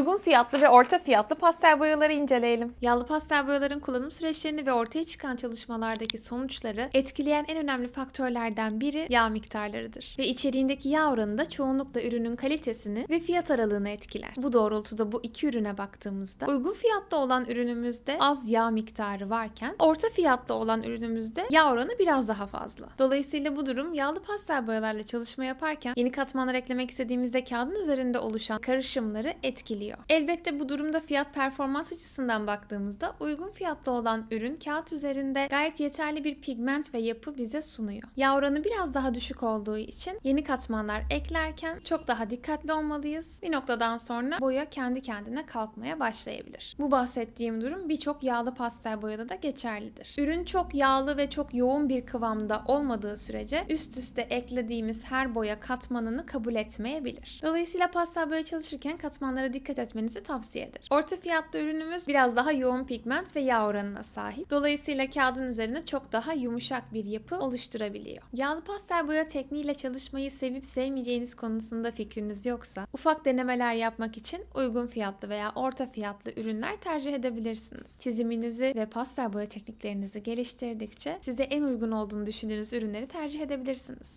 Uygun fiyatlı ve orta fiyatlı pastel boyaları inceleyelim. Yağlı pastel boyaların kullanım süreçlerini ve ortaya çıkan çalışmalardaki sonuçları etkileyen en önemli faktörlerden biri yağ miktarlarıdır. Ve içeriğindeki yağ oranı da çoğunlukla ürünün kalitesini ve fiyat aralığını etkiler. Bu doğrultuda bu iki ürüne baktığımızda uygun fiyatlı olan ürünümüzde az yağ miktarı varken orta fiyatlı olan ürünümüzde yağ oranı biraz daha fazla. Dolayısıyla bu durum yağlı pastel boyalarla çalışma yaparken yeni katmanlar eklemek istediğimizde kağıdın üzerinde oluşan karışımları etkiliyor. Elbette bu durumda fiyat performans açısından baktığımızda uygun fiyatlı olan ürün kağıt üzerinde gayet yeterli bir pigment ve yapı bize sunuyor. Yağ oranı biraz daha düşük olduğu için yeni katmanlar eklerken çok daha dikkatli olmalıyız. Bir noktadan sonra boya kendi kendine kalkmaya başlayabilir. Bu bahsettiğim durum birçok yağlı pastel boyada da geçerlidir. Ürün çok yağlı ve çok yoğun bir kıvamda olmadığı sürece üst üste eklediğimiz her boya katmanını kabul etmeyebilir. Dolayısıyla pastel boya çalışırken katmanlara dikkat etmenizi tavsiye ederim. Orta fiyatlı ürünümüz biraz daha yoğun pigment ve yağ oranına sahip. Dolayısıyla kağıdın üzerine çok daha yumuşak bir yapı oluşturabiliyor. Yağlı pastel boya tekniğiyle çalışmayı sevip sevmeyeceğiniz konusunda fikriniz yoksa ufak denemeler yapmak için uygun fiyatlı veya orta fiyatlı ürünler tercih edebilirsiniz. Çiziminizi ve pastel boya tekniklerinizi geliştirdikçe size en uygun olduğunu düşündüğünüz ürünleri tercih edebilirsiniz.